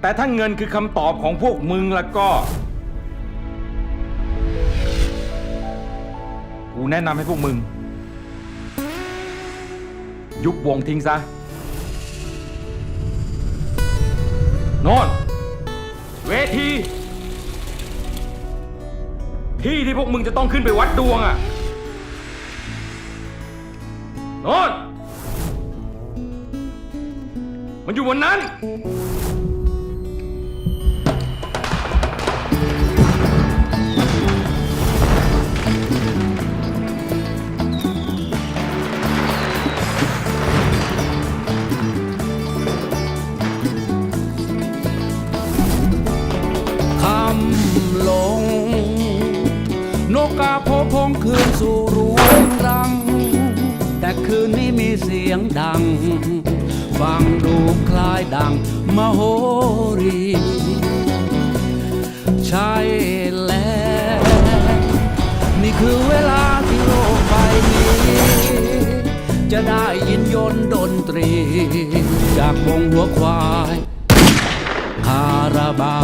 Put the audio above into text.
แต่ถ้าเงินคือคำตอบของพวกมึงแล้วก็ กูแนะนำให้พวกมึง ยุบวงทิ้งซะโน่นเวที ที่ที่พวกมึงจะต้องขึ้นไปวัดดวงอะ่ะโน่นมันอยู่บนนั้น กาโพพงคืนสู่รวงรัง แต่คืนนี้มีเสียงดัง ฟังดูคล้ายดังมโหรี ใช่แล้ว นี่คือเวลาที่โลกใบนี้ จะได้ยินยนต์ดนตรี จากวงหัวควายคาราบา